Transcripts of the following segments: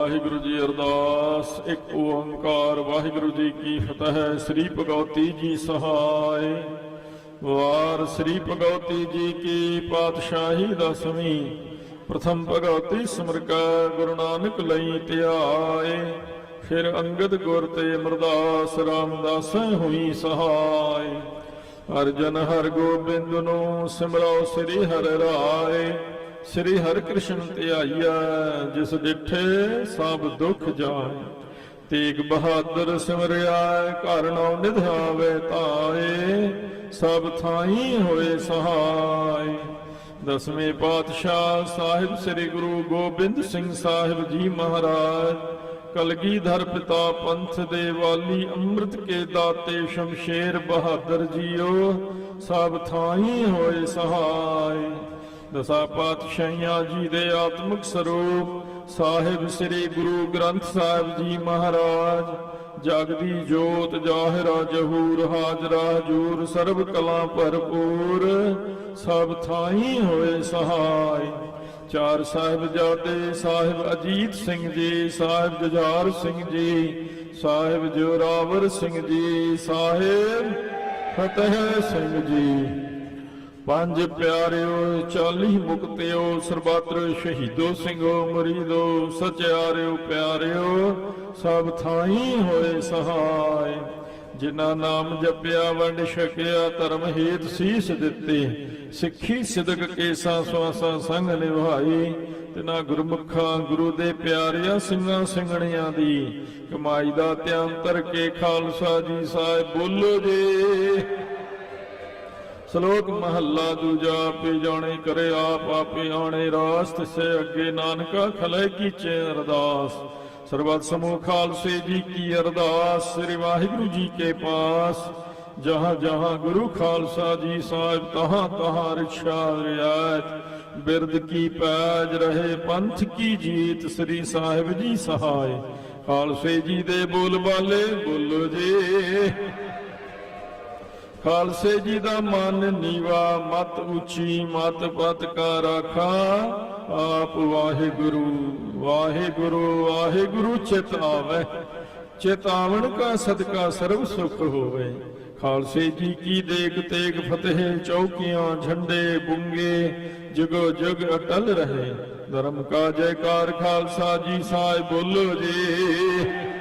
ਵਾਹਿਗੁਰੂ ਜੀ ਅਰਦਾਸ, ਇੱਕ ਓੰਕਾਰ, ਵਾਹਿਗੁਰੂ ਜੀ ਕੀ ਫਤਿਹ, ਸ੍ਰੀ ਭਗਵਤੀ ਜੀ ਸਹਾਇ ਵਾਰ ਸ੍ਰੀ ਭਗਵਤੀ ਜੀ ਕੀ ਪਾਤਸ਼ਾਹੀ ਦਸਵੀਂ, ਪ੍ਰਥਮ ਭਗਵਤੀ ਸਿਮਰਕਾ ਗੁਰੂ ਨਾਨਕ ਲਈ ਧਿਆਏ। ਫਿਰ ਅੰਗਦ ਗੁਰ ਤੇ ਅਮਰਦਾਸ ਰਾਮਦਾਸ ਹੋਈ ਸਹਾਇ ਅਰਜਨ ਜਨ ਹਰ ਗੋਬਿੰਦ ਨੂੰ ਸਿਮਰੋ ਸ੍ਰੀ ਹਰਿ ਰਾਏ। ਸ੍ਰੀ ਹਰਿ ਕ੍ਰਿਸ਼ਨ ਧਿਆਈਆ ਜਿਸ ਡਿਠੇ ਸਭ ਦੁੱਖ ਜਾਏ। ਤੇਗ ਬਹਾਦਰ ਸਿਮਰਿਆ ਘਰ ਨਿਧਾਵੇ ਤਾਏ, ਸਭ ਥਾਈ ਹੋਏ ਸਹਾਈ ਦਸਵੇਂ ਪਾਤਸ਼ਾਹ ਸਾਹਿਬ ਸ੍ਰੀ ਗੁਰੂ ਗੋਬਿੰਦ ਸਿੰਘ ਸਾਹਿਬ ਜੀ ਮਹਾਰਾਜ, ਕਲਗੀਧਰ ਪਿਤਾ ਪੰਥ ਦੇ ਵਾਲੀ ਅੰਮ੍ਰਿਤ ਕੇ ਦਾਤੇ ਸ਼ਮਸ਼ੇਰ ਬਹਾਦਰ ਜੀਓ, ਸਭ ਥਾਈ ਹੋਏ ਸਹਾਈ ਦਸਾ ਪਾਤਸ਼ਾਹੀਆਂ ਜੀ ਦੇ ਆਤਮਿਕ ਸਰੂਪ, ਸਾਹਿਬ ਸ੍ਰੀ ਗੁਰੂ ਗ੍ਰੰਥ ਸਾਹਿਬ ਜੀ ਮਹਾਰਾਜ ਜਗ ਦੀ ਜੋਤ ਜਾਹਿਰਾ ਜਹੂਰ, ਹਾਜ਼ਰਾ ਹਜੂਰ, ਸਰਬ ਕਲਾ ਭਰਪੂਰ, ਸਭ ਥਾਈ ਹੋਏ ਸਹਾਈ। ਚਾਰ ਸਾਹਿਬਜ਼ਾਦੇ ਸਾਹਿਬ ਅਜੀਤ ਸਿੰਘ ਜੀ, ਸਾਹਿਬ ਜੁਝਾਰ ਸਿੰਘ ਜੀ, ਸਾਹਿਬ ਜੋਰਾਵਰ ਸਿੰਘ ਜੀ, ਸਾਹਿਬ ਫਤਿਹ ਸਿੰਘ ਜੀ। ਪੰਜ ਪਿਆਰਿਓ 40 ਮੁਕਤਿਓ ਸਰਬੱਤਰ ਸ਼ਹੀਦੋ ਸਿੰਘੋ, ਮਰੀਦੋ, ਸਚਿਆਰਿਓ, ਪਿਆਰਿਓ, ਸਭ ਥਾਈ ਹੋਏ ਸਹਾਈ ਜਿਨ੍ਹਾਂ ਨਾਮ ਜਪਿਆ, ਵੰਡ ਛਕਿਆ, ਧਰਮ ਹੇਤ ਸੀਸ ਦਿੱਤੇ, ਸਿੱਖੀ ਸਿਦਕ ਕੇਸਾ ਸਵਾਸਾ ਸੰਗ ਨਿਭਾਈ, ਤਿਨਾ ਗੁਰਮੁਖਾਂ, ਗੁਰੂ ਦੇ ਪਿਆਰਿਆਂ ਸਿੰਘਾਂ ਸਿੰਘਣੀਆਂ ਦੀ, ਕਮਾਈ ਦਾ ਧਿਆਨ ਧਰ ਕੇ ਖਾਲਸਾ ਜੀ ਸਾਹਿਬ ਬੋਲੋ ਜੀ। ਸ਼ਲੋਕ ਮਹੱਲਾ ਦੂਜਾ ਪੀ ਜਾਣੇ ਕਰੇ ਆਪ, ਆਪੇ ਆਣੇ ਰਾਸ ਤਿਸੇ ਅੱਗੇ ਨਾਨਕਾ ਖਲੇ ਕੀਚੇ ਅਰਦਾਸ। ਸਰਬਤ ਸਮੂਹ ਖਾਲਸੇ ਜੀ ਕੀ ਅਰਦਾਸ, ਸ੍ਰੀ ਵਾਹਿਗੁਰੂ ਜੀ ਕੇ ਪਾਸ। ਜਹਾਂ ਜਹਾਂ ਗੁਰੂ ਖਾਲਸਾ ਜੀ ਸਾਹਿਬ, ਤਹਾਂ ਤਹਾਂ ਰਖਿਆ ਰਿਆਇਤ। ਬਿਰਦ ਕੀ ਪੈਜ ਰਹੇ ਪੰਥ ਕੀ ਜੀਤ, ਸ੍ਰੀ ਸਾਹਿਬ ਜੀ ਸਹਾਇ। ਖਾਲਸੇ ਜੀ ਦੇ ਬੋਲ ਬਾਲੇ, ਬੋਲੋ ਜੀ। ਖਾਲਸੇ ਜੀ ਦਾ ਮਨ ਨੀਵਾ, ਮਤ ਉੱਚੀ, ਮਤ ਪਤ ਕਾ ਰਾਖਾ। ਆਪ ਵਾਹਿਗੁਰੂ ਵਾਹਿਗੁਰੂ ਵਾਹਿਗੁਰੂ ਚਿਤ ਆਵੇ। ਚੇਤਾਵਨ ਕਾ ਸਦਕਾ ਸਰਬ ਸੁਖ ਹੋਵੇ। ਖਾਲਸੇ ਜੀ ਕੀ ਦੇਖ ਤੇਗ ਫਤਿਹ, ਚੌਕੀਆਂ, ਝੰਡੇ, ਬੁੰਗੇ, ਜਗੋ ਜਗ ਅਟਲ ਰਹੇ। ਧਰਮ ਕਾ ਜੈਕਾਰ ਖਾਲਸਾ ਜੀ ਸਾਹਿਬ ਬੋਲੋ ਜੀ।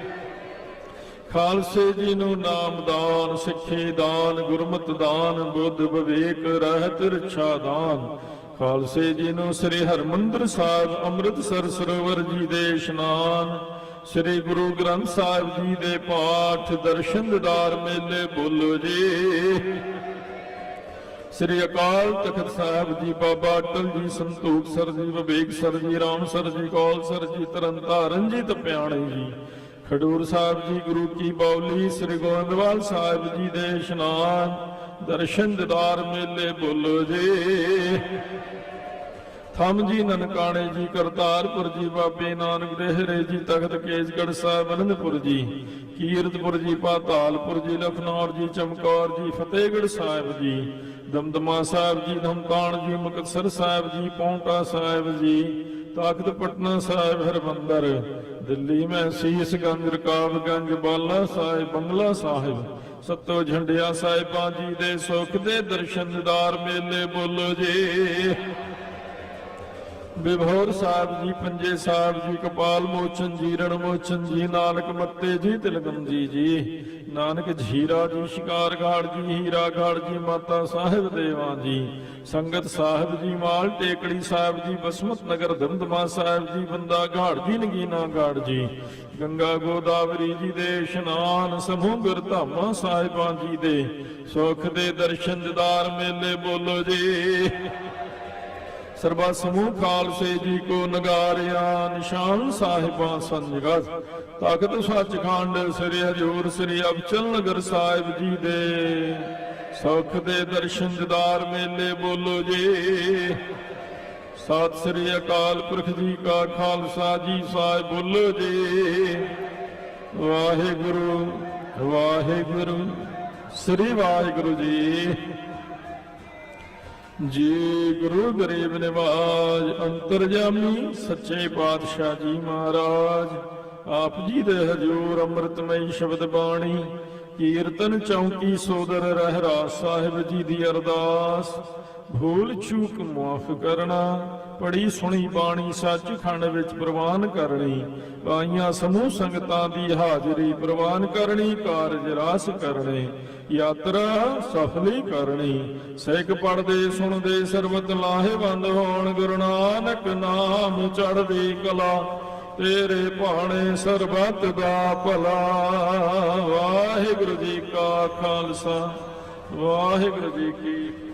ਖਾਲਸੇ ਜੀ ਨੂੰ ਨਾਮਦਾਨ ਸਿੱਖੀ ਦਾਨ, ਗੁਰਮਤਿ ਦਾਨ, ਬੁੱਧ ਵਿਵੇਕ, ਰਹਿਤ, ਰਛਾ ਦਾਨ। ਖਾਲਸੇ ਜੀ ਨੂੰ ਸ੍ਰੀ ਹਰਮੰਦਰ ਸਾਹਿਬ ਅੰਮ੍ਰਿਤਸਰ ਸਰੋਵਰ ਜੀ ਦੇ ਇਸ਼ਨਾਨ, ਸ੍ਰੀ ਗੁਰੂ ਗ੍ਰੰਥ ਸਾਹਿਬ ਜੀ ਦੇ ਪਾਠ, ਦਰਸ਼ਨ ਦਿਦਾਰ ਮੇਲੇ ਬੋਲੋ ਜੀ। ਸ੍ਰੀ ਅਕਾਲ ਤਖਤ ਸਾਹਿਬ ਜੀ, ਬਾਬਾ ਅਟਲ ਜੀ, ਸੰਤੋਖ sir ji, Vivek sir ji, Ram sir ji, Kaul sir ji, Tarn Taran ji ਪਿਆਣੇ ਜੀ। ਖਡੂਰ ਸਾਹਿਬ ਜੀ, ਗੁਰੂ ਕੀ ਬੌਲੀ, ਸ੍ਰੀ ਗੋਬਿੰਦਵਾਲ ਸਾਹਿਬ ਜੀ ਦੇ ਇਸ਼ਨਾਨ, ਦਰਸ਼ਨ ਦਿਦਾਰ ਮੇਲੇ ਬੋਲੋ ਜੀ। ਥੰਮ ਜੀ ਨਨਕਾਣੇ ਜੀ, ਕਰਤਾਰਪੁਰ ਜੀ, ਬਾਬੇ ਨਾਨਕ ਦੇਹਰੇ ਜੀ, ਤਖਤ ਕੇਸਗੜ੍ਹ ਸਾਹਿਬ, ਅਨੰਦਪੁਰ ਜੀ, ਕੀਰਤਪੁਰ ਜੀ, ਪਾਤਾਲਪੁਰ ਜੀ, ਲਖਨੌਰ ਜੀ, ਚਮਕੌਰ ਜੀ, ਫਤਿਹਗੜ੍ਹ ਸਾਹਿਬ ਜੀ, ਦਮਦਮਾ ਸਾਹਿਬ ਜੀ ਧਮਕਾਣ ਜੀ, ਮੁਕਤਸਰ ਸਾਹਿਬ ਜੀ, ਪੌਂਟਾ ਸਾਹਿਬ ਜੀ ਤਾਕਤ ਪਟਨਾ ਸਾਹਿਬ ਹਰਮੰਦਰ, ਦਿੱਲੀ ਮੈਂ ਸੀਸ ਗੰਜ ਰਕਾਬਗੰਜ ਬਾਲਾ ਸਾਹਿਬ, ਬੰਗਲਾ ਸਾਹਿਬ। ਸੱਤੋ ਝੰਡਿਆ ਸਾਹਿਬਾਂ ਜੀ ਦੇ ਸੁਖ ਦੇ ਦਰਸ਼ਨਦਾਰ ਮੇਲੇ ਬੋਲੋ ਜੀ। ਵਿਭੋਰ ਸਾਹਿਬ ਜੀ, ਪੰਜੇ ਸਾਹਿਬ ਜੀ, ਕਪਾਲ ਮੋਚਨ ਜੀ, ਰਣ ਮੋਚਨ ਜੀ, ਨਾਨਕ ਮੱਤੇ ਜੀ ਤਿਲਗੰਜੀ ਜੀ ਨਾਨਕ ਝੀਰਾ ਜੀ ਸ਼ਿਕਾਰਗਾੜ ਜੀ, ਹੀਰਾ ਗਾੜ ਜੀ, ਮਾਤਾ ਸਾਹਿਬ ਦੇਵਾਂ ਜੀ। ਸੰਗਤ ਸਾਹਿਬ ਜੀ, ਮਾਲ ਟੇਕੜੀ ਸਾਹਿਬ ਜੀ, ਬਸਮਤ ਨਗਰ ਦਮਦਮਾ ਸਾਹਿਬ ਜੀ, ਬੰਦਾ ਗਾੜ ਜੀ, ਨਗੀਨਾ ਗਾੜ ਜੀ। ਗੰਗਾ ਗੋਦਾਵਰੀ ਜੀ ਦੇ ਇਸ਼ਨਾਨ ਸਮੂਹ ਗੁਰਧਾਮਾਂ ਸਾਹਿਬਾਂ ਜੀ ਦੇ। ਸੁਖ ਦੇ ਦਰਸ਼ਨ ਦਿਦਾਰ ਮੇਲੇ ਬੋਲੋ ਜੀ। ਸਰਬਾ ਸਮੂਹ ਖਾਲਸੇ ਜੀ ਕੋ ਨਗਾਰਿਆ ਨਿਸ਼ਾਨ ਸਾਹਿਬਾਂ ਸੰਜਗਤ ਤਖਤ ਸੱਚਖੰਡ ਸ੍ਰੀ ਹਜੂਰ ਸ੍ਰੀ ਅਬਚਲ ਨਗਰ ਸਾਹਿਬ ਜੀ ਦੇ। ਸੁਖ ਦੇ ਦਰਸ਼ਨ ਦਿਦਾਰ ਮੇਲੇ ਬੋਲੋ ਜੀ। ਸਤਿ ਸ੍ਰੀ ਅਕਾਲ ਪੁਰਖ ਜੀ ਕਾ ਖਾਲਸਾ ਜੀ ਸਾਹਿਬ ਬੋਲੋ ਜੀ। ਵਾਹਿਗੁਰੂ ਵਾਹਿਗੁਰੂ, ਸ੍ਰੀ ਵਾਹਿਗੁਰੂ ਜੀ। ਜੇ ਗੁਰੂ ਗਰੀਬ ਨਿਵਾਜ, ਅੰਤਰਜਾਮੀ ਸੱਚੇ ਪਾਤਸ਼ਾਹ ਜੀ ਮਹਾਰਾਜ। ਆਪ ਜੀ ਦੇ ਹਜੂਰ ਅੰਮ੍ਰਿਤਮਈ ਸ਼ਬਦ ਬਾਣੀ ਕੀਰਤਨ ਚੌਂਕੀ ਸੋਦਰ ਰਹਿਰਾ ਸਾਹਿਬ ਜੀ ਦੀ ਅਰਦਾਸ। ਭੂਲ ਚੂਕ ਮਾਫ ਕਰਨਾ ਪੜੀ ਸੁਣੀ ਬਾਣੀ ਸੱਚਖੰਡ ਵਿੱਚ ਪ੍ਰਵਾਨ ਕਰਨੀ ਆਈਆਂ ਸਮੂਹ ਸੰਗਤਾਂ ਦੀ ਹਾਜ਼ਰੀ ਪ੍ਰਵਾਨ ਕਰਨੀ, ਕਾਰਜ ਰਾਸ ਕਰਨੇ, ਯਾਤਰਾ ਸਫਲੀ ਕਰਨੀ, ਸਿੱਖ ਪੜਦੇ ਸੁਣਦੇ ਸਰਬਤ ਲਾਹੇਵੰਦ ਹੋਣ, ਗੁਰੂ ਨਾਨਕ ਨਾਮ ਚੜ੍ਹਦੀ ਕਲਾ। ਤੇਰੇ ਭਾਣੇ ਸਰਬੱਤ ਦਾ ਭਲਾ। ਵਾਹਿਗੁਰੂ ਜੀ ਕਾ ਖਾਲਸਾ ਵਾਹਿਗੁਰੂ ਜੀ ਕੀ